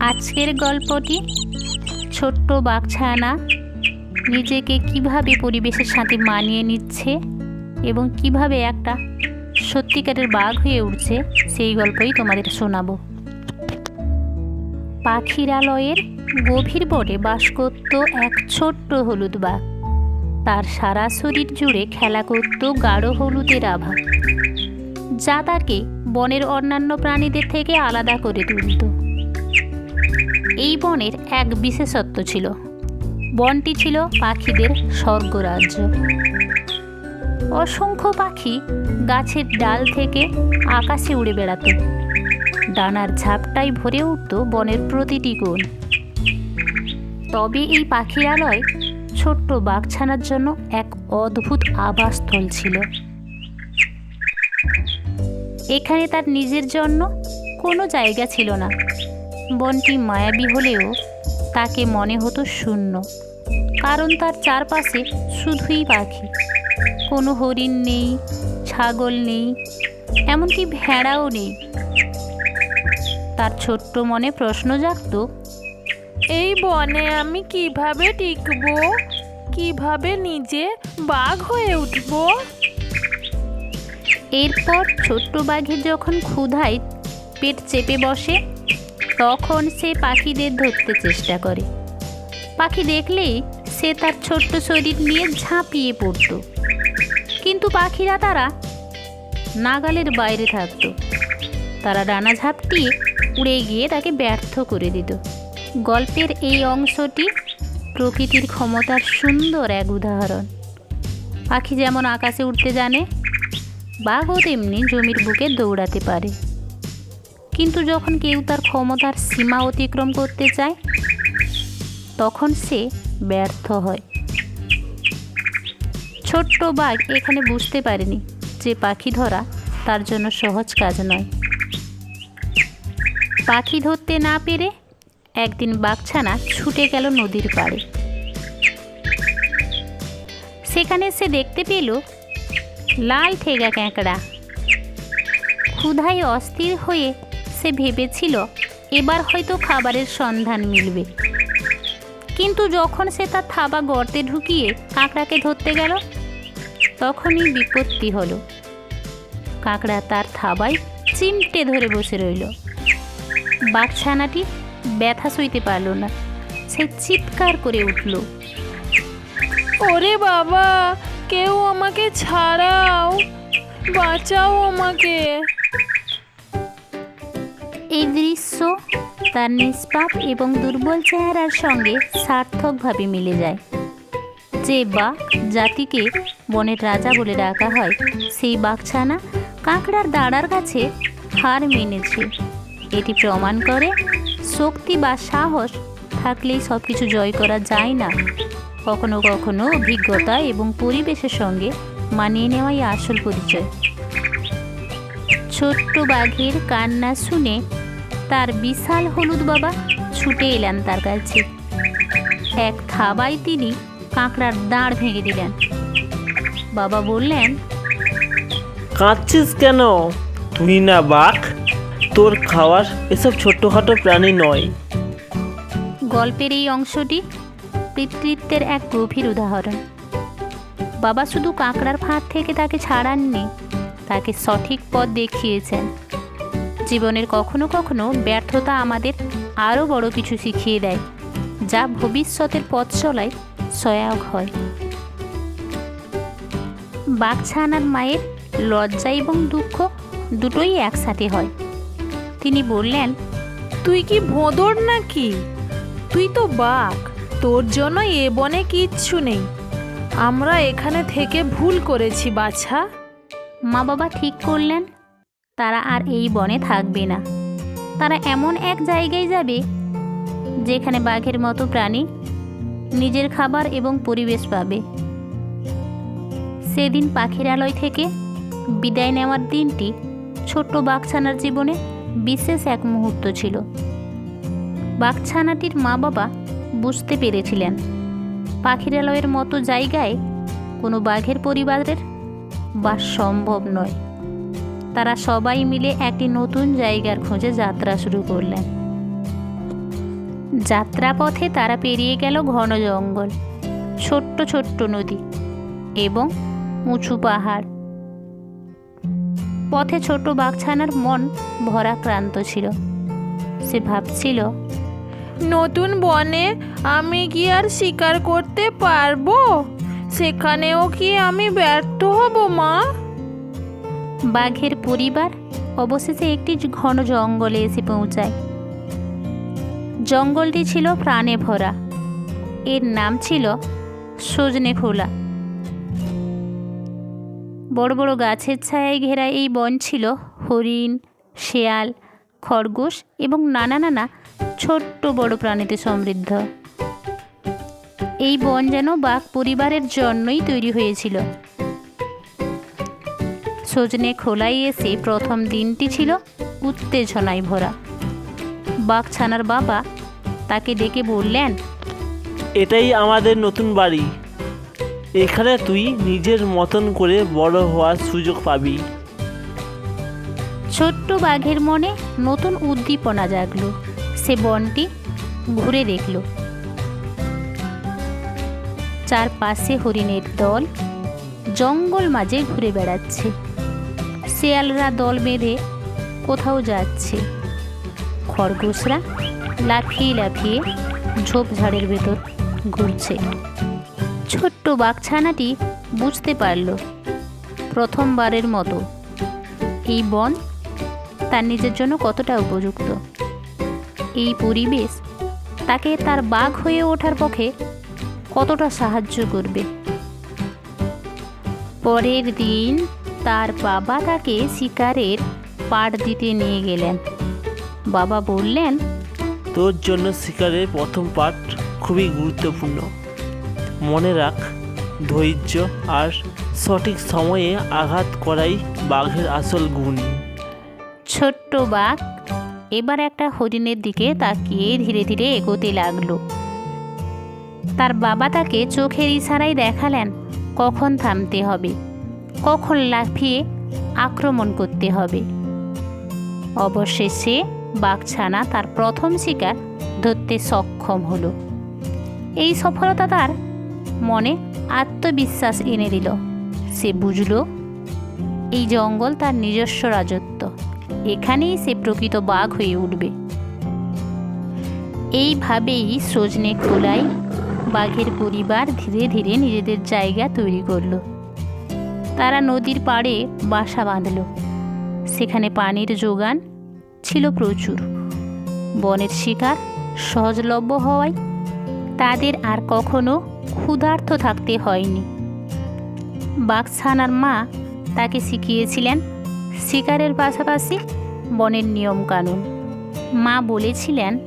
আজকের গল্পটি? ছোট্ট বাঘছানা নিজেকে কীভাবে পরিবেশের সাথে মানিয়ে নিচ্ছে এবং কীভাবে একটা সত্যিকারের বাঘ হয়ে উঠছে, সেই গল্পই তোমাদের শোনাবো। পাখিরালয়ের গভীর বনে বাস করত এক ছোট্ট হলুদ বাঘ। তার সারা শরীর জুড়ে খেলা করত গাঢ় হলুদের আভা। যা তাকে বনের অন্যান্য প্রাণীদের থেকে আলাদা করে তুলত। এই বনের এক বিশেষত্ব ছিল। বনটি ছিল পাখিদের স্বর্গরাজ্য। অসংখ্য পাখি গাছের ডাল থেকে আকাশে উড়ে বেড়াতো। ডানার ঝাপটায় ভরে উঠত বনের প্রতিটি কোণ। তবে এই পাখিরালয় ছোট্ট বাঘছানার জন্য এক অদ্ভুত আবাসস্থল ছিল। এখানে তার নিজের জন্য কোনো জায়গা ছিল না। বনটি মায়াবী হলেও তাকে মনে হতো শূন্য, কারণ তার চারপাশে শুধুই পাখি। কোনো হরিণ নেই, ছাগল নেই, এমনকি ভেড়াও নেই। তার ছোট্ট মনে প্রশ্ন জাগত, এই বনে আমি কীভাবে টিকবো? কীভাবে নিজে বাঘ হয়ে উঠবো? এরপর ছোট্ট বাঘের যখন ক্ষুধায় পেট চেপে বসে তখন সে পাখিদের ধরতে চেষ্টা করে। পাখি দেখলেই সে তার ছোট্ট শরীর নিয়ে ঝাঁপিয়ে পড়তো। কিন্তু পাখিরা তারা নাগালের বাইরে থাকত। তারা ডানা ঝাপটিয়ে উড়ে গিয়ে তাকে ব্যর্থ করে দিত। গল্পের এই অংশটি প্রকৃতির ক্ষমতার সুন্দর এক উদাহরণ। পাখি যেমন আকাশে উঠতে জানে, বাঘও তেমনি জমির বুকে দৌড়াতে পারে। কিন্তু যখন কেউ তার ক্ষমতার সীমা অতিক্রম করতে চায়, তখন সে ব্যর্থ হয়। ছোট্ট বাঘ এখানে বুঝতে পারেনি যে পাখি ধরা তার জন্য সহজ কাজ নয়। পাখি ধরতে না পেরে একদিন বাঘছানা ছুটে গেল নদীর পাড়ে। সেখানে সে দেখতে পেল লাল ঠেগা ক্যাঁকড়া। ক্ষুধায় অস্থির হয়ে সে ভেবেছিল, এবার হয়তো খাবারের সন্ধান মিলবে। কিন্তু যখন সে তার থাবা গর্তে ঢুকিয়ে কাঁকড়াকে ধরতে গেল, তখনই বিপত্তি হলো। কাঁকড়া তার থাবায় চিমটে ধরে বসে রইল। বাঘছানাটি ব্যথা সইতে পারল না। সে চিৎকার করে উঠল, ওরে বাবা, কেউ আমাকে ছাড়াও, বাঁচাও আমাকে। এই দৃশ্য তার নিষ্পাপ এবং দুর্বল চেহারার সঙ্গে সার্থকভাবে মিলে যায়। যে বাঘ জাতিকে বনের রাজা বলে ডাকা হয়, সেই বাঘছানা কাঁকড়ার দাঁড়ার কাছে হার মেনেছে। এটি প্রমাণ করে শক্তি বা সাহস থাকলেই সব কিছু জয় করা যায় না। কখনো কখনো অভিজ্ঞতা এবং পরিবেশের সঙ্গে মানিয়ে নেওয়াই আসল পরিচয়। ছোট্ট বাঘের কান্না শুনে তার বিশাল হলুদ বাবা ছুটে এলেন তার কাছে। এক থাবায় তিনি কাঁকড়ার দাঁড় ভেঙে দিলেন। বাবা বললেন কাঁদছিস কেন? তুই না বাঘ? তোর খাওয়ার এসব ছোট্টখাটো প্রাণী নয়। গল্পের এই অংশটি পিতৃত্বের এক গভীর উদাহরণ। বাবা শুধু কাঁকড়ার ফাঁদ থেকে তাকে ছাড়াননি তাকে সঠিক পথ দেখিয়েছেন। জীবনের কখনো কখনো ব্যর্থতা আমাদের আরও বড় কিছু শিখিয়ে দেয় যা ভবিষ্যতের পথ চলায় সহায়ক হয়। বাঘছানার মায়ের লজ্জা এবং দুঃখ দুটোই একসাথে হয়। তিনি বললেন তুই কি ভোঁদর নাকি? তুই তো বাঘ তোর জন্য এ বনে কিচ্ছু নেই। আমরা এখানে থেকে ভুল করেছি বাছা। মা বাবা ঠিক করলেন তারা আর এই বনে থাকবে না। তারা এমন এক জায়গায় যাবে, যেখানে বাঘের মতো প্রাণী নিজের খাবার এবং পরিবেশ পাবে। সেদিন পাখিরালয় থেকে বিদায় নেওয়ার দিনটি ছোট্ট বাঘছানার জীবনে বিশেষ এক মুহূর্ত ছিল। বাঘছানাটির মা বাবা বুঝতে পেরেছিলেন পাখিরালয়ের মতো জায়গায় কোনো বাঘের পরিবারের বাস সম্ভব নয়। তারা সবাই মিলে একটি নতুন জায়গার খোঁজে যাত্রা শুরু করলেন। যাত্রাপথে তারা পেরিয়ে গেল ঘন জঙ্গল, ছোট্ট ছোট্ট নদী এবং উঁচু পাহাড়। পথে ছোট বাঘছানার মন ভরাক্রান্ত ছিল। সে ভাবছিল, নতুন বনে আমি কি আর শিকার করতে পারব? সেখানেও কি আমি ব্যর্থ হব, মা? বাঘের পরিবার অবশেষে একটি ঘন জঙ্গলে এসে পৌঁছায়। জঙ্গলটি ছিল প্রাণে ভরা। এর নাম ছিল সজনে খোলা বড় বড় গাছের ছায়ায় ঘেরা এই বন ছিল হরিণ, শেয়াল, খরগোশ এবং নানা নানা ছোট্ট বড় প্রাণীতে সমৃদ্ধ। এই বন যেন বাঘ পরিবারের জন্যই তৈরি হয়েছিল। সজনে খোলাই এসে প্রথম দিনটি ছিল উত্তেজনায় ভরা। বাঘছানার বাবা তাকে ডেকে বললেন এটাই আমাদের নতুন বাড়ি। এখানে তুই নিজের মতন করে বড় হওয়ার সুযোগ পাবি। ছোট্ট বাঘের মনে নতুন উদ্দীপনা জাগলো। সে বনটি ঘুরে দেখল। চারপাশে হরিণের দল জঙ্গল মাঝে ঘুরে বেড়াচ্ছে। শেয়ালরা দল বেঁধে কোথাও যাচ্ছে। খরগোশরা লাফিয়ে লাফিয়ে ঝোপঝাড়ের ভেতর ঘুরছে। ছোট্ট বাঘছানাটি বুঝতে পারল প্রথমবারের মতো এই বন তার নিজের জন্য কতটা উপযুক্ত। এই পরিবেশ তাকে তার বাঘ হয়ে ওঠার পক্ষে কতটা সাহায্য করবে? পরের দিন তার বাবা তাকে শিকারের পাট দিতে নিয়ে গেলেন। বাবা বললেন তোর জন্য শিকারের প্রথম পাঠ খুবই গুরুত্বপূর্ণ। মনে রাখ ধৈর্য আর সঠিক সময়ে আঘাত করাই বাঘের আসল গুণ। ছোট্ট বাঘ এবার একটা হরিণের দিকে তাকিয়ে ধীরে ধীরে এগোতে লাগল। তার বাবা তাকে চোখের ইশারায় দেখালেন কখন থামতে হবে? কখন লাফিয়ে আক্রমণ করতে হবে? অবশেষে বাঘছানা তার প্রথম শিকার ধরতে সক্ষম হলো। এই সফলতা তার মনে আত্মবিশ্বাস এনে দিল। সে বুঝল, এই জঙ্গল তার নিজস্ব রাজত্ব। এখানেই সে প্রকৃত বাঘ হয়ে উঠবে। এইভাবেই সজনে খোলায় বাঘের পরিবার ধীরে ধীরে নিজেদের জায়গা তৈরি করল। তারা নদীর পাড়ে বাসা বাঁধল। সেখানে পানির যোগান ছিল প্রচুর। বনের শিকার সহজলভ্য হওয়ায় তাদের আর কখনো ক্ষুধার্ত থাকতে হয়নি। বাঘছানার মা তাকে শিখিয়েছিলেন শিকারের পাশাপাশি বনের নিয়মকানুন। মা বলেছিলেন,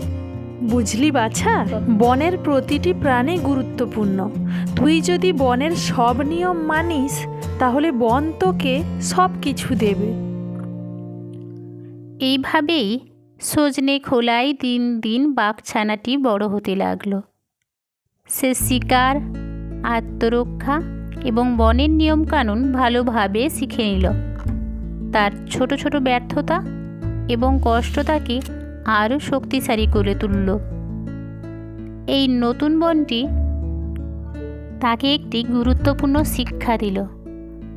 বুঝলি বাছা, বনের প্রতিটি প্রাণী গুরুত্বপূর্ণ। তুই যদি বনের সব নিয়ম মানিস তাহলে বন তোকে সব কিছু দেবে। এইভাবেই সজনে খোলায় দিন দিন বাঘছানাটি বড় হতে লাগল। সে শিকার, আত্মরক্ষা এবং বনের নিয়মকানুন ভালোভাবে শিখে নিল। তার ছোট ছোট ব্যর্থতা এবং কষ্ট তাকে আরও শক্তিশালী করে তুলল। এই নতুন বনটি তাকে একটি গুরুত্বপূর্ণ শিক্ষা দিল।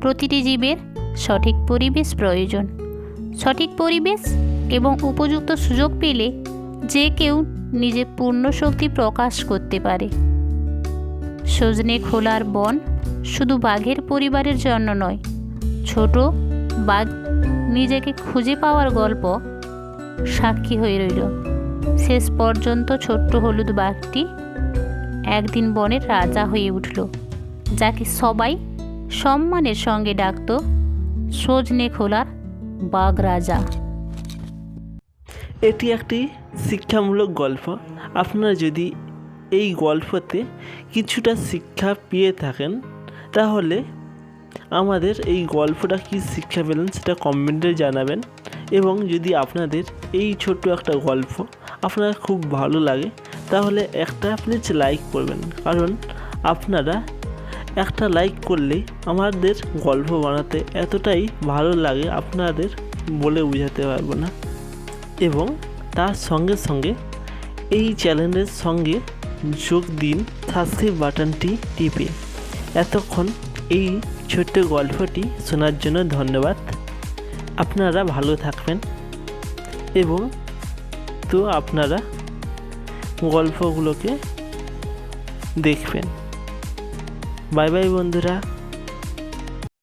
প্রতিটি জীবের সঠিক পরিবেশ প্রয়োজন। সঠিক পরিবেশ এবং উপযুক্ত সুযোগ পেলে যে কেউ নিজের পূর্ণ শক্তি প্রকাশ করতে পারে। সজনে খোলার বন শুধু বাঘের পরিবারের জন্য নয়, ছোট বাঘ নিজেকে খুঁজে পাওয়ার গল্প সাক্ষী হয়ে রইল। শেষ পর্যন্ত ছোট্ট হলুদ বাঘটি একদিন বনের রাজা হয়ে উঠল, যাকে সবাই সম্মানের সঙ্গে ডাকত সজনে খোলার বাঘ রাজা এটি একটি শিক্ষামূলক গল্প। আপনারা যদি এই গল্পতে কিছুটা শিক্ষা পেয়ে থাকেন, তাহলে আমাদের এই গল্পটা কী শিক্ষা পেলেন সেটা কমেন্টে জানাবেন এবং যদি আপনাদের এই ছোট্ট একটা গল্প আপনার খুব ভালো লাগে, তাহলে একটা প্লিজ লাইক করবেন। কারণ আপনারা একটা লাইক করলে আমাদের গল্প বানাতে এতটাই ভালো লাগে আপনাদের বলে বোঝাতে পারব না। এবং তার সঙ্গে সঙ্গে এই চ্যানেলের সঙ্গে যোগ দিন সাবস্ক্রাইব বাটনটি টিপে। এতক্ষণ এই ছোট্ট গল্পটি শোনার জন্য ধন্যবাদ। আপনারা ভালো থাকবেন। এবং তো আপনারা গল্পগুলোকে দেখবেন। বাই বাই বন্ধুরা।